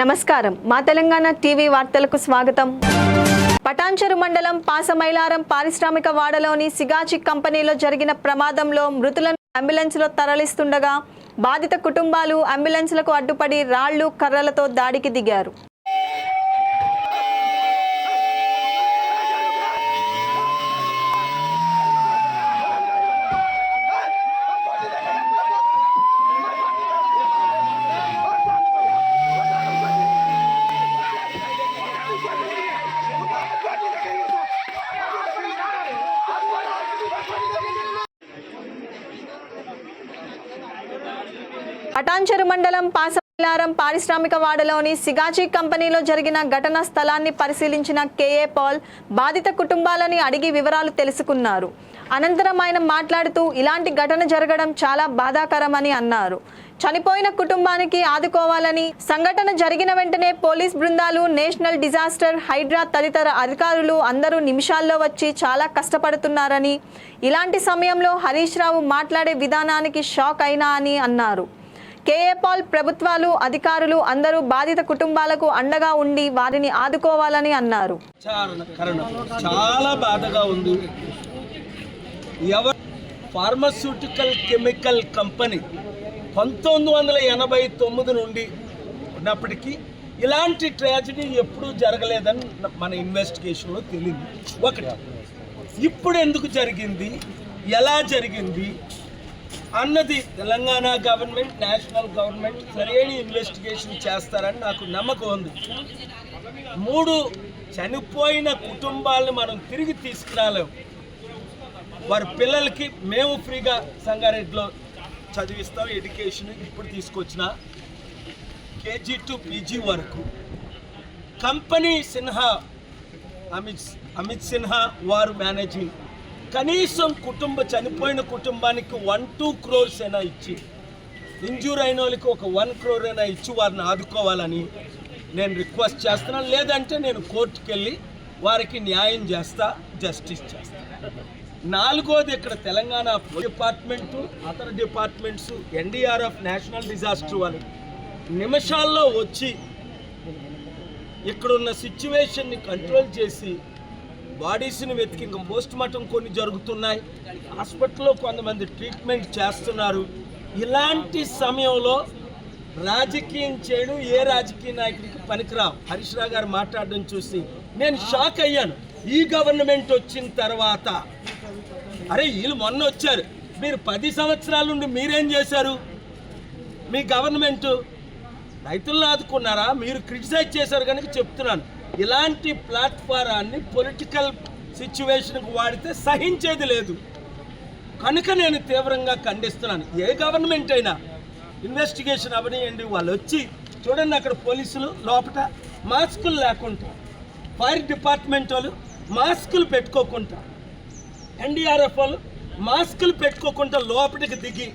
నమస్కారం. మా తెలంగాణ టీవీ వార్తలకు స్వాగతం. పటాన్చెరు మండలం పాసమైలారం పారిశ్రామిక వాడలోని సిగాచి కంపెనీలో జరిగిన ప్రమాదంలో మృతులను అంబులెన్స్లో తరలిస్తుండగా బాధిత కుటుంబాలు అంబులెన్స్లకు అడ్డుపడి రాళ్ళు కర్రలతో దాడికి దిగారు. పటాన్చెరు మండలం పాసలారం పారిశ్రామిక వాడలోని సిగాచి కంపెనీలో జరిగిన ఘటన స్థలాన్ని పరిశీలించిన కేఏ పాల్ బాధిత కుటుంబాలని అడిగి వివరాలు తెలుసుకున్నారు. అనంతరం ఆయన మాట్లాడుతూ ఇలాంటి ఘటన జరగడం చాలా బాధాకరమని అన్నారు. చనిపోయిన కుటుంబానికి ఆదుకోవాలని సంఘటన జరిగిన వెంటనే పోలీస్ బృందాలు నేషనల్ డిజాస్టర్ హైడ్రా తదితర అధికారులు అందరూ నిమిషాల్లో వచ్చి చాలా కష్టపడుతున్నారని ఇలాంటి సమయంలో హరీష్ రావు మాట్లాడే విధానానికి షాక్ అయినా అని అన్నారు. కేఏ పాల్ ప్రభుత్వాలు అధికారులు అందరూ బాధిత కుటుంబాలకు అండగా ఉండి వారిని ఆదుకోవాలని అన్నారు. చాలా బాధగా ఉంది. ఎవరు? ఫార్మస్యూటికల్ కెమికల్ కంపెనీ పంతొమ్మిది వందల ఎనభై తొమ్మిది నుండి ఉన్నప్పటికీ ఇలాంటి ట్రాజడీ ఎప్పుడూ జరగలేదని మన ఇన్వెస్టిగేషన్లో తెలియదు ఒకటి ఇప్పుడు ఎందుకు జరిగింది? ఎలా జరిగింది? అన్నది తెలంగాణ గవర్నమెంట్ నేషనల్ గవర్నమెంట్ సరైన ఇన్వెస్టిగేషన్ చేస్తారని నాకు నమ్మకం ఉంది. మూడు చనిపోయిన కుటుంబాలను మనం తిరిగి తీసుకురాలేం. వారి పిల్లలకి మేము ఫ్రీగా సంగారెడ్డిలో చదివిస్తాం ఎడ్యుకేషన్ ఇప్పుడు తీసుకొచ్చిన కేజీ టు పీజీ వరకు. కంపెనీ సిన్హా అమిత్ అమిత్ సిన్హా వారు మేనేజింగ్ కనీసం కుటుంబ చనిపోయిన కుటుంబానికి వన్ టూ క్రోర్స్ అయినా ఇచ్చి ఇంజూర్ అయిన వాళ్ళకి ఒక వన్ క్రోర్ అయినా ఇచ్చి వారిని ఆదుకోవాలని నేను రిక్వెస్ట్ చేస్తున్నాను లేదంటే నేను కోర్టుకు వెళ్ళి వారికి న్యాయం చేస్తా జస్టిస్ చేస్తా. నాలుగోది ఇక్కడ తెలంగాణ డిపార్ట్మెంటు అతర డిపార్ట్మెంట్స్ ఎన్డీఆర్ఎఫ్ నేషనల్ డిజాస్టర్ వాళ్ళు. నిమిషాల్లో వచ్చి ఇక్కడున్న సిచ్యువేషన్ని కంట్రోల్ చేసి బాడీస్ని వెతికి ఇంకా పోస్ట్ మార్టం కొన్ని జరుగుతున్నాయి. హాస్పిటల్లో కొంతమంది ట్రీట్మెంట్ చేస్తున్నారు. ఇలాంటి సమయంలో రాజకీయం చేయడం ఏ రాజకీయ నాయకుడికి పనికిరావు. హరీష్ రావు గారు మాట్లాడడం చూసి నేను షాక్ అయ్యాను. ఈ గవర్నమెంట్ వచ్చిన తర్వాత అరే వీళ్ళు మొన్న వచ్చారు. మీరు పది సంవత్సరాల నుండి మీరేం చేశారు? మీ గవర్నమెంట్ రైతులను ఆదుకున్నారా? మీరు క్రిటిసైజ్ చేశారు కనుక చెప్తున్నాను. ఇలాంటి ప్లాట్ఫారాన్ని పొలిటికల్ సిచ్యువేషన్కి వాడితే సహించేది లేదు. కనుక నేను తీవ్రంగా ఖండిస్తున్నాను. ఏ గవర్నమెంట్ అయినా ఇన్వెస్టిగేషన్ అవనియండి వాళ్ళు వచ్చి చూడండి అక్కడ పోలీసులు లోపల మాస్కులు లేకుండా ఫైర్ డిపార్ట్మెంట్ వాళ్ళు మాస్కులు పెట్టుకోకుండా ఎన్డీఆర్ఎఫ్ వాళ్ళు మాస్కులు పెట్టుకోకుండా లోపలికి దిగి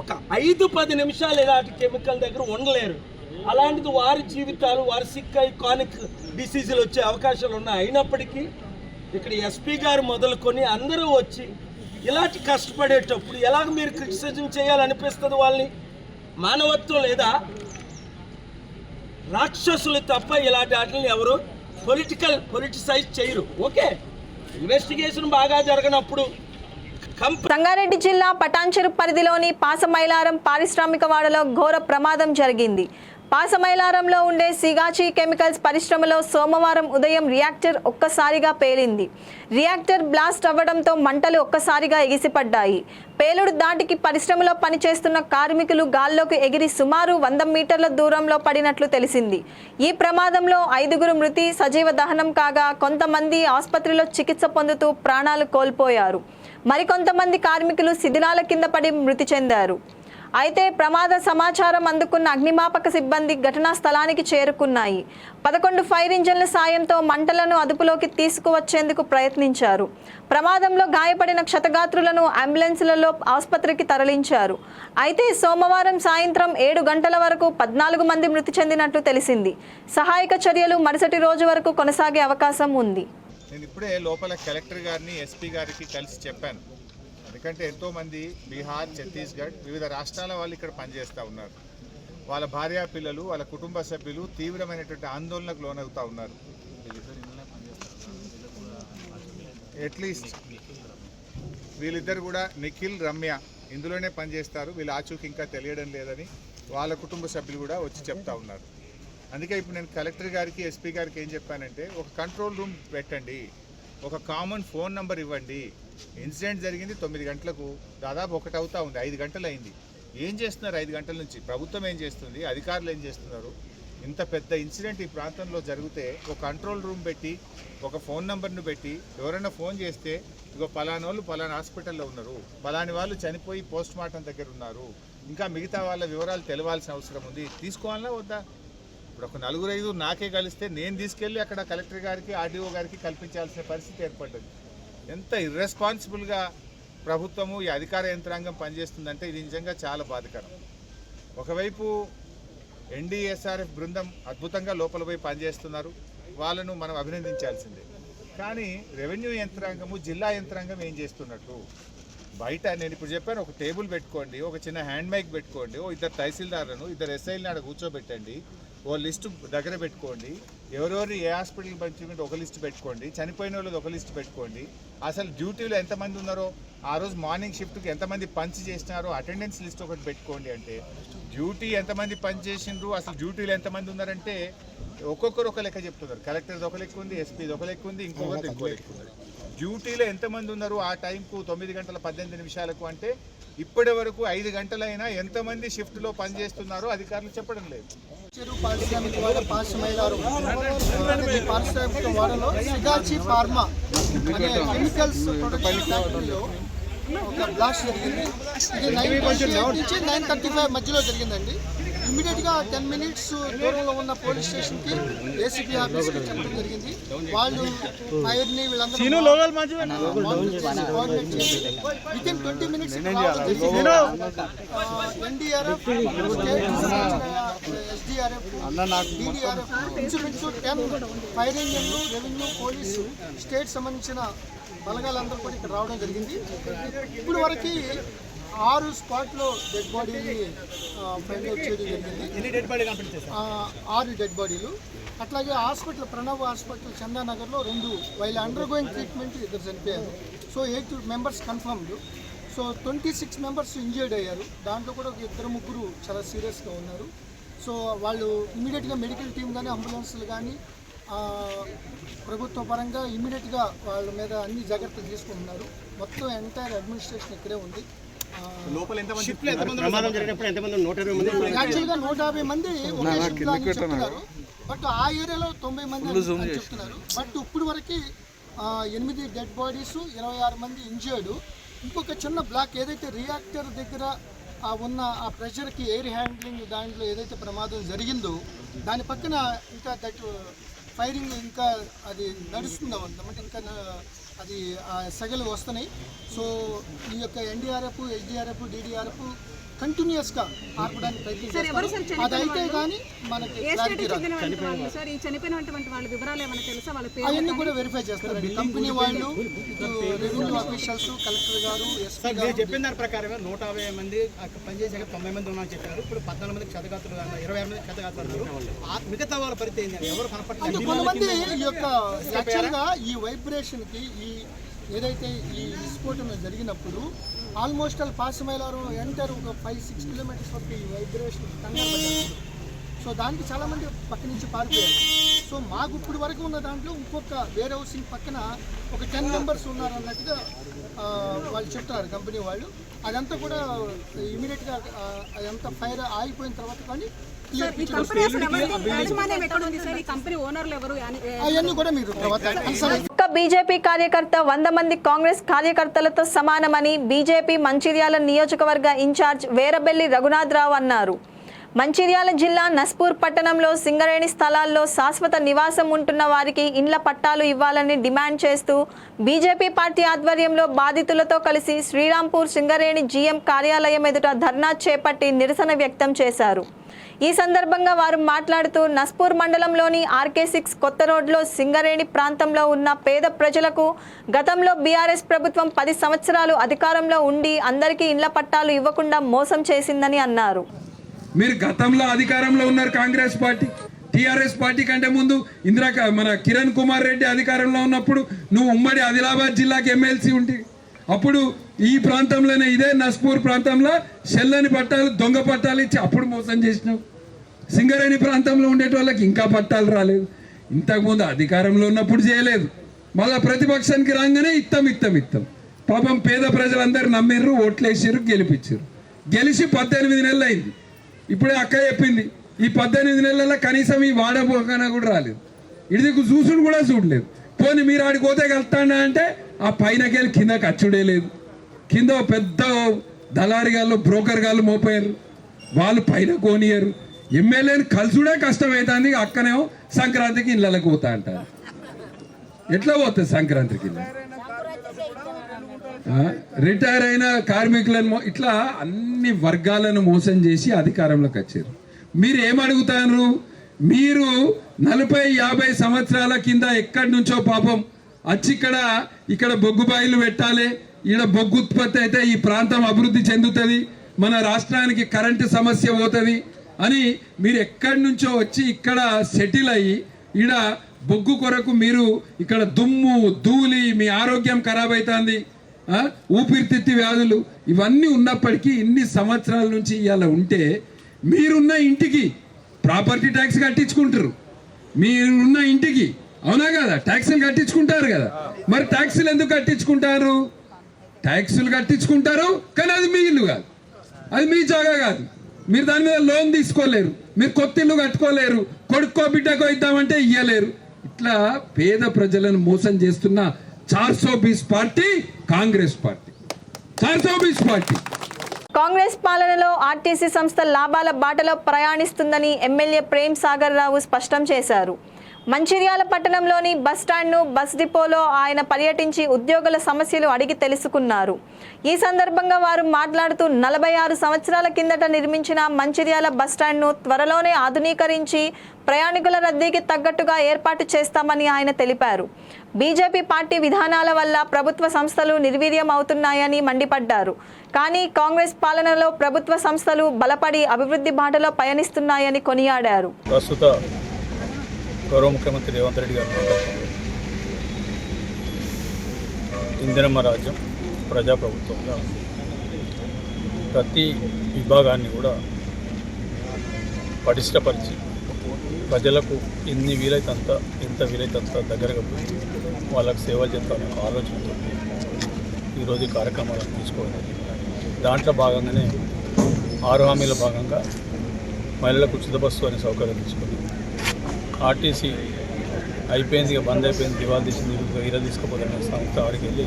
ఒక ఐదు పది నిమిషాలు ఇలాంటి కెమికల్ దగ్గర ఉండలేరు. అలాంటిది వారి జీవితాలు వారి సిక్ ఐకానిక్ డిసీజులు వచ్చే అవకాశాలు ఉన్నాయి. అయినప్పటికీ ఇక్కడ ఎస్పీ గారు మొదలుకొని అందరూ వచ్చి ఇలాంటి కష్టపడేటప్పుడు ఎలాగ మీరు క్రిటిసిజం చేయాలనిపిస్తుంది వాళ్ళని? మానవత్వం లేదా? రాక్షసులు తప్ప ఇలాంటి వాటిని ఎవరు పొలిటికల్ పొలిటిసైజ్ చేయరు. ఓకే? ఇన్వెస్టిగేషన్ బాగా జరగనప్పుడు సంగారెడ్డి జిల్లా పటాన్చెరు పరిధిలోని పాసమైలారం పారిశ్రామిక వాడలో ఘోర ప్రమాదం జరిగింది. పాసమైలారంలో ఉండే సిగాచి కెమికల్స్ పరిశ్రమలో సోమవారం ఉదయం రియాక్టర్ ఒక్కసారిగా పేలింది. రియాక్టర్ బ్లాస్ట్ అవ్వడంతో మంటలు ఒక్కసారిగా ఎగిసిపడ్డాయి. పేలుడు దాటికి పరిశ్రమలో పనిచేస్తున్న కార్మికులు గాల్లోకి ఎగిరి సుమారు వంద మీటర్ల దూరంలో పడినట్లు తెలిసింది. ఈ ప్రమాదంలో ఐదుగురు మృతి సజీవ దహనం కాగా కొంతమంది ఆసుపత్రిలో చికిత్స పొందుతూ ప్రాణాలు కోల్పోయారు. మరికొంతమంది కార్మికులు శిథిలాల కింద పడి మృతి చెందారు. అయితే ప్రమాద సమాచారం అందుకున్న అగ్నిమాపక సిబ్బంది ఘటనా స్థలానికి చేరుకున్నాయి. పదకొండు ఫైర్ ఇంజన్ల సాయంతో మంటలను అదుపులోకి తీసుకువచ్చేందుకు ప్రయత్నించారు. ప్రమాదంలో గాయపడిన క్షతగాత్రులను అంబులెన్స్లలో ఆసుపత్రికి తరలించారు. అయితే సోమవారం సాయంత్రం ఏడు గంటల వరకు పద్నాలుగు మంది మృతి చెందినట్లు తెలిసింది. సహాయక చర్యలు మరుసటి రోజు వరకు కొనసాగే అవకాశం ఉంది. నేను ఇప్పుడే లోపల కలెక్టర్ గారిని ఎస్పీ గారికి కలిసి చెప్పాను. ఎందుకంటే ఎంతోమంది బీహార్ ఛత్తీస్గఢ్ వివిధ రాష్ట్రాల వాళ్ళు ఇక్కడ పనిచేస్తూ ఉన్నారు. వాళ్ళ భార్యా పిల్లలు వాళ్ళ కుటుంబ సభ్యులు తీవ్రమైనటువంటి ఆందోళనకు లోనవుతా ఉన్నారు. అట్లీస్ట్ వీళ్ళిద్దరు కూడా నిఖిల్ రమ్య ఇందులోనే పనిచేస్తారు. వీళ్ళ ఆచూకి ఇంకా తెలియడం లేదని వాళ్ళ కుటుంబ సభ్యులు కూడా వచ్చి చెప్తా ఉన్నారు. అందుకే ఇప్పుడు నేను కలెక్టర్ గారికి ఎస్పీ గారికి ఏం చెప్పానంటే ఒక కంట్రోల్ రూమ్ పెట్టండి. ఒక కామన్ ఫోన్ నంబర్ ఇవ్వండి. ఇన్సిడెంట్ జరిగింది తొమ్మిది గంటలకు. దాదాపు ఒకటి అవుతా ఉంది ఐదు గంటలు అయింది. ఏం చేస్తున్నారు ఐదు గంటల నుంచి? ప్రభుత్వం ఏం చేస్తుంది? అధికారులు ఏం చేస్తున్నారు? ఇంత పెద్ద ఇన్సిడెంట్ ఈ ప్రాంతంలో జరిగితే ఒక కంట్రోల్ రూమ్ పెట్టి ఒక ఫోన్ నంబర్ను పెట్టి ఎవరైనా ఫోన్ చేస్తే ఇగో పలానోళ్ళు పలానా హాస్పిటల్లో ఉన్నారు. పలాని వాళ్ళు చనిపోయి పోస్ట్ మార్టం దగ్గర ఉన్నారు. ఇంకా మిగతా వాళ్ళ వివరాలు తెలవాల్సిన అవసరం ఉంది. తీసుకోవాలా వద్దా? ఇప్పుడు ఒక నలుగురు ఐదు నాకే కలిస్తే నేను తీసుకెళ్ళి అక్కడ కలెక్టర్ గారికి ఆర్డీఓ గారికి కల్పించాల్సిన పరిస్థితి ఏర్పడ్డది. ఎంత ఇర్రెస్పాన్సిబుల్గా ప్రభుత్వము ఈ అధికార యంత్రాంగం పనిచేస్తుందంటే ఇది నిజంగా చాలా బాధకరం. ఒకవైపు ఎన్డీఎస్ఆర్ఎఫ్ బృందం అద్భుతంగా లోపల పోయి పనిచేస్తున్నారు. వాళ్ళను మనం అభినందించాల్సిందే. కానీ రెవెన్యూ యంత్రాంగము జిల్లా యంత్రాంగం ఏం చేస్తున్నట్టు? బయట నేను ఇప్పుడు చెప్పాను ఒక టేబుల్ పెట్టుకోండి ఒక చిన్న హ్యాండ్ మైక్ పెట్టుకోండి ఓ ఇద్దరు తహసీల్దారులను ఇద్దరు ఎస్ఐలను ఆడ కూర్చోబెట్టండి ఓ లిస్టు దగ్గర పెట్టుకోండి. ఎవరెవరు ఏ హాస్పిటల్ పంచుకుంటే ఒక లిస్ట్ పెట్టుకోండి. చనిపోయిన వాళ్ళది ఒక లిస్ట్ పెట్టుకోండి. అసలు డ్యూటీలో ఎంతమంది ఉన్నారో ఆ రోజు మార్నింగ్ షిఫ్ట్కి ఎంతమంది పంచ్ చేసినారో అటెండెన్స్ లిస్ట్ ఒకటి పెట్టుకోండి అంటే డ్యూటీ ఎంతమంది పని చేసిండ్రు అసలు డ్యూటీలో ఎంతమంది ఉన్నారంటే ఒక్కొక్కరు ఒక లెక్క చెప్తున్నారు. కలెక్టర్ది ఒక లెక్క ఉంది ఎస్పీది ఒక లెక్క ఉంది ఇంకొకటి ఇంకో లెక్క ఉంది. డ్యూటీలో ఎంతమంది ఉన్నారు ఆ టైంకు తొమ్మిది గంటల పద్దెనిమిది నిమిషాలకు అంటే ఇప్పటి వరకు ఐదు గంటలైనా ఎంతమంది షిఫ్ట్లో పనిచేస్తున్నారో అధికారులు చెప్పడం లేదు. చెరువు పారిశ్రామిక వాడ పారిశ్రమైలారు ఈ పారిశ్రామిక వాడలో సిగాచి ఫార్మా అనే కెమికల్స్ ప్రొడక్షన్ ఫ్యాక్టరీలో ఒక బ్లాస్ట్ జరిగింది. ఇది నైన్ నుంచి నైన్ థర్టీ ఫైవ్ మధ్యలో జరిగిందండి. ఇమీడియట్గా టెన్ మినిట్స్ దూరంలో ఉన్న పోలీస్ స్టేషన్కి ఏసీపీ ఆఫీస్కి చెప్పడం జరిగింది. వాళ్ళు ఫైర్ని వీళ్ళందరూ కోఆర్డినేట్ చేసి with in twenty minutes NDRF SDRF DDRF ఇంచుమించు టెన్ ఫైర్ ఇంజన్లు రెవెన్యూ పోలీసు స్టేట్ సంబంధించిన బలగాలందరూ కూడా ఇక్కడ రావడం జరిగింది. ఇప్పుడు వరకు ఆరు స్పాట్లో డెడ్ బాడీని ఫైండ్ అవుట్ చేయడం జరిగింది. ఆ, ఆరు డెడ్ బాడీలు అట్లాగే హాస్పిటల్ ప్రణవ్ హాస్పిటల్ చందానగర్లో రెండు వైల్ అండర్ గోయింగ్ ట్రీట్మెంట్ ఇద్దరు చనిపోయారు. So eight members confirmed so twenty six members injured అయ్యారు. దాంట్లో కూడా ఒక ఇద్దరు ముగ్గురు చాలా సీరియస్గా ఉన్నారు. సో వాళ్ళు ఇమీడియట్గా మెడికల్ టీం కానీ అంబులెన్స్లు కానీ ప్రభుత్వ పరంగా ఇమీడియట్గా వాళ్ళ మీద అన్ని జాగ్రత్తలు తీసుకుంటున్నారు. మొత్తం ఎంటైర్ అడ్మినిస్ట్రేషన్ ఇక్కడే ఉంది. ప్రమాదం జరిగినప్పుడు ఎంతమంది? నూట ఇరవై మంది యాక్చువల్గా నూట యాభై మంది ఒకే షిఫ్ట్లో అని చెప్తున్నారు. బట్ ఆ ఏరియాలో తొంభై మంది అని చెప్తున్నారు. బట్ ఇప్పుడు వరకు ఎనిమిది డెడ్ బాడీస్ ఇరవై ఆరు మంది ఇంజర్డ్ ఇంకొక చిన్న బ్లాక్ ఏదైతే రియాక్టర్ దగ్గర ఆ ఉన్న ఆ ప్రెషర్కి ఎయిర్ హ్యాండ్లింగ్ దాంట్లో ఏదైతే ప్రమాదం జరిగిందో దాని పక్కన ఇంకా దట్ ఫైరింగ్ ఇంకా అది నడుస్తుంది? అన్నమాట ఇంకా అది ఆ సెగలు వస్తున్నాయి. సో ఈ యొక్క ఎన్డీఆర్ఎఫ్ ఎస్డీఆర్ఎఫ్ డిడిఆర్ఎఫ్ కంటిన్యూస్గా ఆర్పడానికి ప్రయత్నిస్తారు అది అయితే కానీ మనకి అవన్నీ కూడా వెరిఫై చేస్తారండి కంపెనీ వాళ్ళు రెవెన్యూ అఫీషియల్స్ కలెక్టర్ గారు మీరు గారు. చెప్పిన దాని ప్రకారమే నూట యాభై మంది అక్కడ పనిచేసాక తొంభై మంది ఉన్నామని చెప్పారు. ఇప్పుడు పద్నాలుగు మంది క్షతగాత్రులు అన్నారు ఇరవై ఆరు మంది ఆ మిగతా వాళ్ళ పరిస్థితి ఏంటంటే ఎవరు కనపడలేదు కొంతమంది ఈ యొక్క యాక్చువల్గా ఈ వైబ్రేషన్కి ఈ ఏదైతే ఈ విస్ఫోటనం జరిగినప్పుడు ఆల్మోస్ట్ ఆల్ పాసమైలారు ఎంటర్ ఒక ఫైవ్ సిక్స్ కిలోమీటర్స్ వరకు ఈ వైబ్రేషన్ కంగారు పడ్డారు సో దానికి చాలామంది పక్క నుంచి పారిపోయారు సో మాకు ఇప్పుడు వరకు ఉన్న దాంట్లో ఇంకొక వేర్ హౌసింగ్ పక్కన ఒక టెన్ మెంబర్స్ ఉన్నారు అన్నట్టుగా ఆ, వాళ్ళు చెప్తున్నారు కంపెనీ వాళ్ళు. అదంతా కూడా ఇమీడియట్గా అదంతా ఫైర్ ఆగిపోయిన తర్వాత కానీ క్లియర్ ఈ కంపెనీ అసలు ఎవరిది? యాజమాన్యం ఎక్కడ ఉంది సార్ ఈ కంపెనీ ఓనర్లు ఎవరు? అని- ఏ- అవన్నీ కూడా మీరు తర్వాత ఒక్క బీజేపీ కార్యకర్త వంద మంది కాంగ్రెస్ కార్యకర్తలతో సమానమని బీజేపీ మంచిర్యాల నియోజకవర్గ ఇన్ఛార్జ్ వేరబెల్లి రఘునాథరావు అన్నారు. మంచిర్యాల జిల్లా నస్పూర్ పట్టణంలో సింగరేణి స్థలాల్లో శాశ్వత నివాసం ఉంటున్న వారికి ఇండ్ల పట్టాలు ఇవ్వాలని డిమాండ్ చేస్తూ బీజేపీ పార్టీ ఆధ్వర్యంలో బాధితులతో కలిసి శ్రీరాంపూర్ సింగరేణి జీఎం కార్యాలయం ఎదుట ధర్నా చేపట్టి నిరసన వ్యక్తం చేశారు. ఈ సందర్భంగా వారు మాట్లాడుతూ నస్పూర్ మండలంలోని ఆర్కే సిక్స్ కొత్త రోడ్లో సింగరేణి ప్రాంతంలో ఉన్న పేద ప్రజలకు గతంలో బీఆర్ఎస్ ప్రభుత్వం పది సంవత్సరాలు అధికారంలో ఉండి అందరికీ ఇండ్ల పట్టాలు ఇవ్వకుండా మోసం చేసిందని అన్నారు. మీరు గతంలో అధికారంలో ఉన్నారు కాంగ్రెస్ పార్టీ టీఆర్ఎస్ పార్టీ కంటే ముందు ఇందిరా మన కిరణ్ కుమార్ రెడ్డి అధికారంలో ఉన్నప్పుడు నువ్వు ఉమ్మడి ఆదిలాబాద్ జిల్లాకి ఎమ్మెల్సీ ఉంటే. అప్పుడు ఈ ప్రాంతంలోనే ఇదే నస్పూర్ ప్రాంతంలో చెల్లని పట్టాలు దొంగ పట్టాలు ఇచ్చి అప్పుడు మోసం చేసినావు. సింగరేణి ప్రాంతంలో ఉండేటి వాళ్ళకి ఇంకా పట్టాలు రాలేదు. ఇంతకుముందు అధికారంలో ఉన్నప్పుడు చేయలేదు. మళ్ళా ప్రతిపక్షానికి రాగానే ఇత్తం ఇత్తం ఇత్తం. పాపం పేద ప్రజలందరూ నమ్మిర్రు ఓట్లేసిర్రు గెలిపించారు గెలిచి పద్దెనిమిది నెలలు అయింది ఇప్పుడే అక్క చెప్పింది ఈ పద్దెనిమిది నెలల్లో కనీసం ఈ వాడపోకన కూడా రాలేదు. ఇడిదికు చూసుడు కూడా చూడలేదు. పోనీ మీరు ఆడికి పోతే కలుతాడా అంటే ఆ పైనకెళ్ళి కిందకి అచ్చుడే లేదు. కింద పెద్ద దళారి గాళ్ళు బ్రోకర్ గాళ్ళు మోపోయారు వాళ్ళు పైన కోనియరు. ఎమ్మెల్యేని కలుసుడే కష్టమవుతుంది అక్కనేమో సంక్రాంతికి ఇళ్ళకి పోతా అంటారు. ఎట్లా పోతుంది సంక్రాంతికి ఇళ్ళ? రిటైర్ అయిన కార్మికులను ఇట్లా అన్ని వర్గాలను మోసం చేసి అధికారంలోకి వచ్చారు. మీరు ఏమడుగుతారు మీరు నలభై యాభై సంవత్సరాల కింద ఎక్కడి నుంచో పాపం వచ్చి ఇక్కడ ఇక్కడ బొగ్గు బాయిలు పెట్టాలి ఈడ బొగ్గు ఉత్పత్తి అయితే ఈ ప్రాంతం అభివృద్ధి చెందుతుంది మన రాష్ట్రానికి కరెంటు సమస్య పోతుంది అని మీరు ఎక్కడి నుంచో వచ్చి ఇక్కడ సెటిల్ అయ్యి ఈడ బొగ్గు కొరకు మీరు ఇక్కడ దుమ్ము ధూళి మీ ఆరోగ్యం ఖరాబ్ అవుతుంది ఊపిరితిత్తి వ్యాధులు ఇవన్నీ ఉన్నప్పటికీ ఇన్ని సంవత్సరాల నుంచి ఇవాళ ఉంటే మీరున్న ఇంటికి ప్రాపర్టీ ట్యాక్స్ కట్టించుకుంటారు. మీరున్న ఇంటికి అవునా కదా? ట్యాక్సులు కట్టించుకుంటారు కదా. మరి ట్యాక్సులు ఎందుకు కట్టించుకుంటారు? ట్యాక్సులు కట్టించుకుంటారు కానీ అది మీ ఇల్లు కాదు. అది మీ జాగా కాదు. మీరు దాని మీద లోన్ తీసుకోలేరు. మీరు కొత్త ఇల్లు కట్టుకోలేరు. కొడుకో బిడ్డకో ఇద్దామంటే ఇయ్యలేరు. ఇట్లా పేద ప్రజలను మోసం చేస్తున్న చార్సో బీస్ పార్టీ కాంగ్రెస్ పార్టీ. చార్సో బీస్ పార్టీ. కాంగ్రెస్ పాలనలో ఆర్టీసీ సంస్థ లాభాల బాటలో ప్రయాణిస్తుందని ఎమ్మెల్యే ప్రేమ్ సాగర్ రావు స్పష్టం చేశారు. మంచిర్యాల పట్టణంలోని బస్ స్టాండ్ను బస్ డిపోలో ఆయన పర్యటించి ఉద్యోగుల సమస్యలు అడిగి తెలుసుకున్నారు. ఈ సందర్భంగా వారు మాట్లాడుతూ నలభై ఆరు సంవత్సరాల కిందట నిర్మించిన మంచిర్యాల బస్ స్టాండ్ను త్వరలోనే ఆధునీకరించి ప్రయాణికుల రద్దీకి తగ్గట్టుగా ఏర్పాటు చేస్తామని ఆయన తెలిపారు. బీజేపీ పార్టీ విధానాల వల్ల ప్రభుత్వ సంస్థలు నిర్వీర్యం అవుతున్నాయని మండిపడ్డారు. కానీ కాంగ్రెస్ పాలనలో ప్రభుత్వ సంస్థలు బలపడి అభివృద్ధి బాటలో పయనిస్తున్నాయని కొనియాడారు. ప్రస్తుత గౌరవ ముఖ్యమంత్రి రేవంత్ రెడ్డి గారు ఇందిరమ్మ రాజ్యం ప్రజాప్రభుత్వంగా ప్రతి విభాగాన్ని కూడా పటిష్టపరిచి ప్రజలకు ఎన్ని వీలైతే అంత ఎంత వీలైతే అంత దగ్గరగా పోయి వాళ్ళకు సేవలు చేస్తామనే ఆలోచనతో ఈరోజు కార్యక్రమాలను తీసుకోవాలి. దాంట్లో భాగంగానే ఆరు హామీల భాగంగా మహిళలకు ఉచిత బస్సు అనే సౌకర్యం తీసుకుంది ఆర్టీసీ అయిపోయింది ఇక బంద్ అయిపోయింది దివాళ తీసింది ఈరోజు తీసుకుపోతున్న సంస్థ వాడికి వెళ్ళి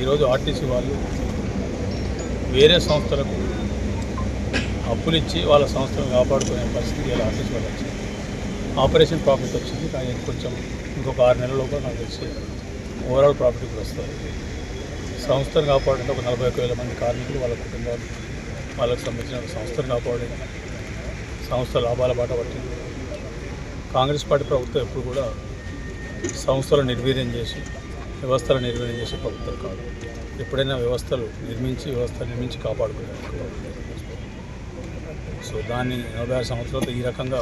ఈరోజు ఆర్టీసీ వాళ్ళు వేరే సంస్థలకు అప్పులు ఇచ్చి వాళ్ళ సంస్థను కాపాడుకునే పరిస్థితి ఇలా ఆర్టీసీ వాళ్ళు వచ్చింది. ఆపరేషన్ ప్రాఫిట్ వచ్చింది కానీ కొంచెం ఇంకొక ఆరు నెలల నాకు తెలిసి ఓవరాల్ ప్రాఫిట్ కూడా వస్తుంది. సంస్థను కాపాడంటే ఒక నలభై ఒక వేల మంది కార్మికులు వాళ్ళ కుటుంబాలు వాళ్ళకు సంబంధించిన సంస్థను కాపాడి సంస్థ లాభాల బాట పట్టింది. కాంగ్రెస్ పార్టీ ప్రభుత్వం ఎప్పుడు కూడా సంస్థలు నిర్వీర్యం చేసి వ్యవస్థలు నిర్వీర్యం చేసే ప్రభుత్వం కాదు. ఎప్పుడైనా వ్యవస్థలు నిర్మించి వ్యవస్థ నిర్మించి కాపాడుకునే సో దాన్ని నలభై ఆరు సంవత్సరాలతో ఈ రకంగా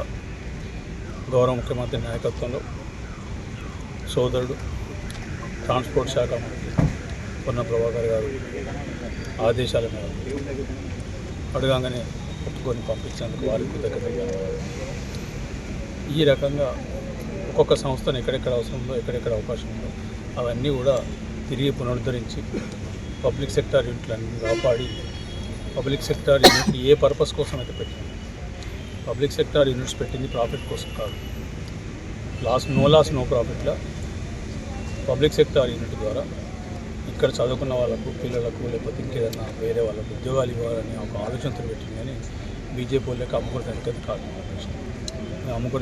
గౌరవ ముఖ్యమంత్రి నాయకత్వంలో సోదరుడు ట్రాన్స్పోర్ట్ శాఖ మంత్రి పొన్న ప్రభాకర్ గారు ఆదేశాల మేరకు అడగంగానే ఒప్పుకొని పంపించినందుకు వారికి కృతజ్ఞతలు. ఈ రకంగా ఒక్కొక్క సంస్థను ఎక్కడెక్కడ అవసరం ఉందో ఎక్కడెక్కడ అవకాశం ఉందో అవన్నీ కూడా తిరిగి పునరుద్ధరించి పబ్లిక్ సెక్టార్ యూనిట్లన్నీ కాపాడి పబ్లిక్ సెక్టార్ యూనిట్ ఏ పర్పస్ కోసం అయితే పెట్టింది పబ్లిక్ సెక్టార్ యూనిట్స్ పెట్టింది ప్రాఫిట్ కోసం కాదు. లాస్ నో లాస్ నో ప్రాఫిట్లో పబ్లిక్ సెక్టార్ యూనిట్ ద్వారా ఇక్కడ చదువుకున్న వాళ్ళకు పిల్లలకు లేకపోతే ఇంకేదన్నా వేరే వాళ్ళకు ఉద్యోగాలు ఇవ్వాలని ఒక ఆలోచనతో పెట్టింది కానీ బీజేపీ వాళ్ళకి అమ్ముకోవడానికి అది కాదు నా అమ్ముకోవడం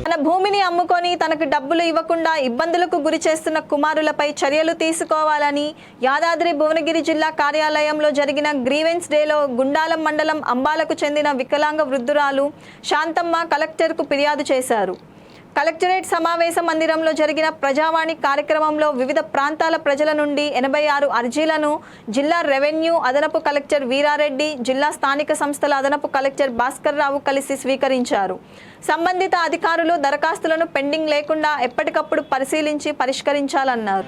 తన భూమిని అమ్ముకొని తనకు డబ్బులు ఇవ్వకుండా ఇబ్బందులకు గురి చేస్తున్న కుమారులపై చర్యలు తీసుకోవాలని యాదాద్రి భువనగిరి జిల్లా కార్యాలయంలో జరిగిన గ్రీవెన్స్ డేలో గుండాలం మండలం అంబాలకు చెందిన వికలాంగ వృద్ధురాలు శాంతమ్మ కలెక్టర్కు ఫిర్యాదు చేశారు. కలెక్టరేట్ సమావేశ మందిరంలో జరిగిన ప్రజావాణి కార్యక్రమంలో వివిధ ప్రాంతాల ప్రజల నుండి ఎనభై ఆరు అర్జీలను జిల్లా రెవెన్యూ అదనపు కలెక్టర్ వీరారెడ్డి జిల్లా స్థానిక సంస్థల అదనపు కలెక్టర్ భాస్కర్ రావు కలిసి స్వీకరించారు. సంబంధిత అధికారులు దరఖాస్తులను పెండింగ్ లేకుండా ఎప్పటికప్పుడు పరిశీలించి పరిష్కరించాలన్నారు.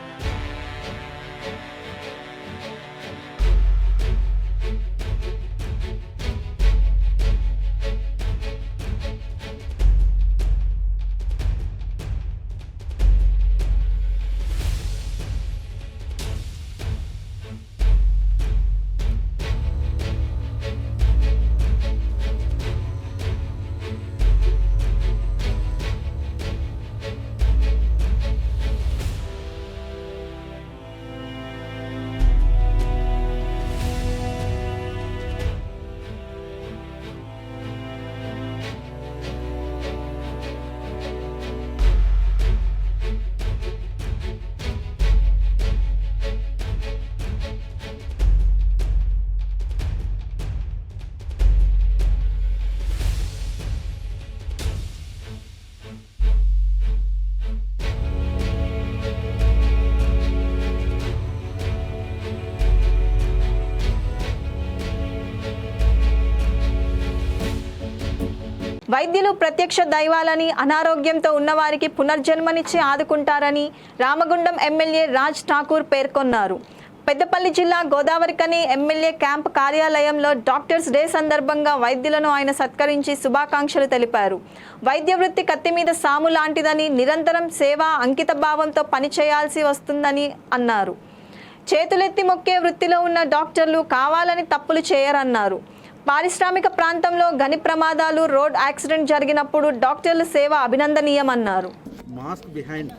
వైద్యులు ప్రత్యక్ష దైవాలని అనారోగ్యంతో ఉన్నవారికి పునర్జన్మనిచ్చి ఆదుకుంటారని రామగుండం ఎమ్మెల్యే రాజ్ ఠాకూర్ పేర్కొన్నారు. పెద్దపల్లి జిల్లా గోదావరికని ఎమ్మెల్యే క్యాంప్ కార్యాలయంలో డాక్టర్స్ డే సందర్భంగా వైద్యులను ఆయన సత్కరించి శుభాకాంక్షలు తెలిపారు. వైద్య వృత్తి కత్తి మీద సాము లాంటిదని నిరంతరం సేవ అంకిత భావంతో పనిచేయాల్సి వస్తుందని అన్నారు. చేతులెత్తి మొక్కే వృత్తిలో ఉన్న డాక్టర్లు కావాలని తప్పులు చేయరన్నారు. పారిశ్రామిక ప్రాంతంలో గని ప్రమాదాలు రోడ్ యాక్సిడెంట్ జరిగినప్పుడు డాక్టర్ల సేవ అభినందనీయమన్నారు. మాస్క్ బిహైండ్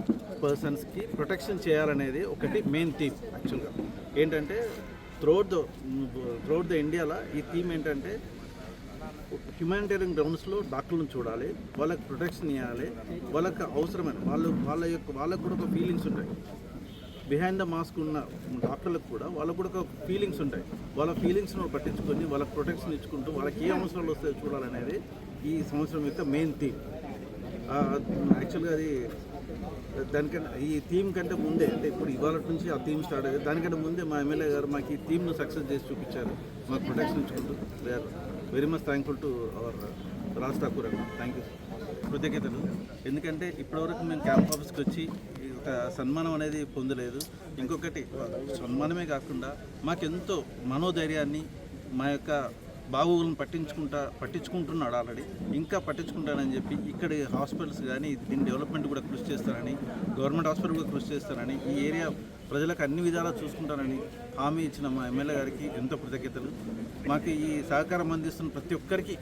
పర్సన్స్కి ప్రొటెక్షన్ చేయాలనేది ఒకటి మెయిన్ థీమ్ యాక్చువల్గా ఏంటంటే త్రోట్ ద త్రోట్ ద ఇండియాలో ఈ థీమ్ ఏంటంటే హ్యుమానిటేరియన్ గ్రౌండ్స్లో డాక్టర్లను చూడాలి వాళ్ళకి ప్రొటెక్షన్ ఇవ్వాలి వాళ్ళకి అవసరమైన వాళ్ళు వాళ్ళ యొక్క వాళ్ళకు కూడా ఒక ఫీలింగ్స్ ఉంటాయి. బిహైండ్ ద మాస్క్ ఉన్న డాక్టర్లకు కూడా వాళ్ళకు కూడా ఒక ఫీలింగ్స్ ఉంటాయి. వాళ్ళ ఫీలింగ్స్ను పట్టించుకొని వాళ్ళకి ప్రొటెక్షన్ ఇచ్చుకుంటూ వాళ్ళకి ఏ అవసరాలు వస్తాయో చూడాలనేది ఈ సంవత్సరం యొక్క మెయిన్ థీమ్ యాక్చువల్గా అది దానికంటే ఈ థీమ్ కంటే ముందే అంటే ఇప్పుడు ఇవాళ నుంచి ఆ థీమ్ స్టార్ట్ అయ్యింది దానికంటే ముందే మా ఎమ్మెల్యే గారు మాకు ఈ థీమ్ను సక్సెస్ చేసి చూపించారు. మాకు ప్రొటెక్షన్ ఇచ్చుకుంటూ. Are very much thankful to our Raj Thakur అన్న. థ్యాంక్ యూ కృతజ్ఞతలు. ఎందుకంటే ఇప్పటివరకు మేము క్యాంప్ ఆఫీస్కి వచ్చి సన్మానం అనేది పొందలేదు. ఇంకొకటి సన్మానమే కాకుండా మాకెంతో మనోధైర్యాన్ని మా యొక్క బాగోగులను పట్టించుకుంటా పట్టించుకుంటున్నాడు ఆల్రెడీ. ఇంకా పట్టించుకుంటానని చెప్పి ఇక్కడ హాస్పిటల్స్ కానీ దీని డెవలప్మెంట్ కూడా కృషి చేస్తానని గవర్నమెంట్ హాస్పిటల్ కూడా కృషి చేస్తానని ఈ ఏరియా ప్రజలకు అన్ని విధాలా చూసుకుంటానని హామీ ఇచ్చిన మా ఎమ్మెల్యే గారికి ఎంతో కృతజ్ఞతలు. మాకు ఈ సహకారం అందిస్తున్న ప్రతి ఒక్కరికి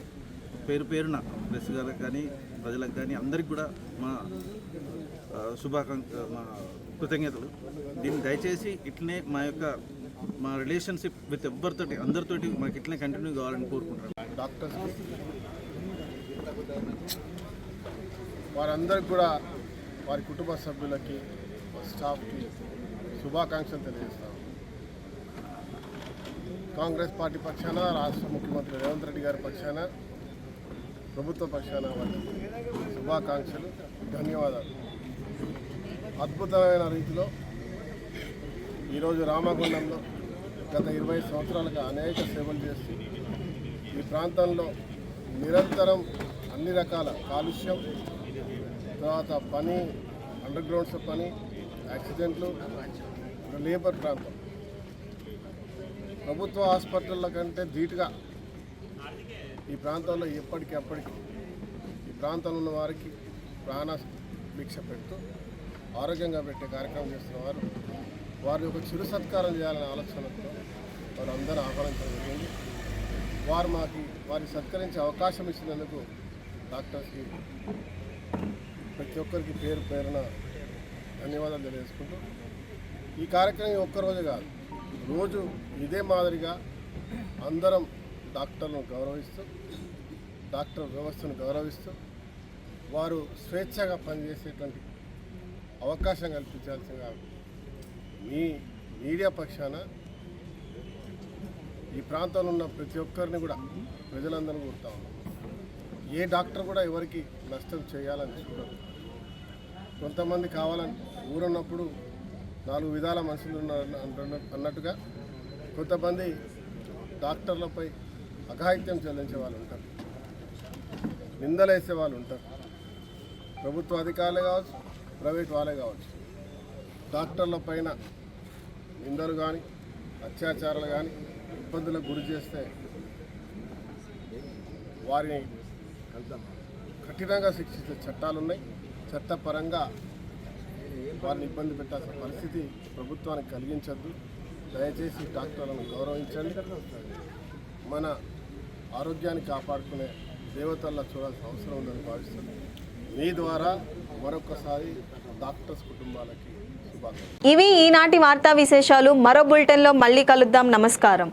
పేరు పేరున ప్రెస్ గారికి కానీ ప్రజలకు కానీ అందరికి కూడా మా శుభాకాంక్ష మా కృతజ్ఞతలు. దీన్ని దయచేసి ఇట్లనే మా యొక్క మా రిలేషన్షిప్ విత్ ఎవ్వరితోటి అందరితోటి మాకు ఇట్లనే కంటిన్యూ కావాలని కోరుకుంటున్నాను డాక్టర్స్ వారందరికి కూడా వారి కుటుంబ సభ్యులకి స్టాఫ్కి శుభాకాంక్షలు తెలియజేస్తాం. కాంగ్రెస్ పార్టీ పక్షాన రాష్ట్ర ముఖ్యమంత్రి రేవంత్ రెడ్డి గారి పక్షాన ప్రభుత్వ పక్షాన వారికి శుభాకాంక్షలు ధన్యవాదాలు. అద్భుతమైన రీతిలో ఈరోజు రామగుండంలో గత ఇరవై సంవత్సరాలుగా అనేక సేవలు చేస్తూ ఈ ప్రాంతంలో నిరంతరం అన్ని రకాల కాలుష్యం తర్వాత పని అండర్ గ్రౌండ్స్ పని యాక్సిడెంట్లు లేబర్ ప్రాంతం. ప్రభుత్వ హాస్పిటళ్ళ కంటే ధీటుగా ఈ ప్రాంతంలో ఎప్పటికి అప్పటికి ఈ ప్రాంతంలో ఉన్న వారికి ప్రాణ భిక్ష పెడుతూ ఆరోగ్యంగా పెట్టే కార్యక్రమం చేస్తున్న వారు వారి ఒక చిరు సత్కారం చేయాలనే ఆలోచనతో వారు అందరూ ఆహ్వానించడం జరిగింది. వారు మాకు వారి సత్కరించే అవకాశం ఇచ్చినందుకు డాక్టర్స్కి ప్రతి ఒక్కరికి పేరు పేరున ధన్యవాదాలు తెలియజేసుకుంటూ ఈ కార్యక్రమం ఒక్కరోజు కాదు రోజు ఇదే మాదిరిగా అందరం డాక్టర్లను గౌరవిస్తూ డాక్టర్ వ్యవస్థను గౌరవిస్తూ వారు స్వేచ్ఛగా పనిచేసేటువంటి అవకాశం కల్పించాల్సిందిగా మీ మీడియా పక్షాన ఈ ప్రాంతంలో ఉన్న ప్రతి ఒక్కరిని కూడా ప్రజలందరూ కోరుతా ఉన్నాం. ఏ డాక్టర్ కూడా ఎవరికి నష్టం చేయాలని చూడరు. కొంతమంది కావాలని ఊరున్నప్పుడు నాలుగు విధాల మనుషులు ఉన్నారు అంటున్న- అన్నట్టుగా కొంతమంది డాక్టర్లపై అఘాయిత్యం చెల్లించే వాళ్ళు ఉంటారు. నిందలేసే వాళ్ళు ఉంటారు. ప్రభుత్వ అధికారులు కావచ్చు ప్రైవేట్ వాళ్ళే కావచ్చు. డాక్టర్ల పైన నిందలు కానీ అత్యాచారాలు కానీ ఇబ్బందులకు గురి చేస్తే వారిని కఠినంగా శిక్షించే చట్టాలు ఉన్నాయి చట్టపరంగా వారిని ఇబ్బంది పెట్టాల్సిన పరిస్థితి ప్రభుత్వానికి కలిగించద్దు. దయచేసి డాక్టర్లను గౌరవించండి. మన ఆరోగ్యాన్ని కాపాడుకునే దేవతల్లా చూడాల్సిన అవసరం ఉందని భావిస్తున్నాను మీ ద్వారా మరొకసారి డాక్టర్స్ కుటుంబాలకి ఇవి ఈనాటి వార్తా విశేషాలు. మరో బులెటిన్లో మళ్ళీ కలుద్దాం. నమస్కారం.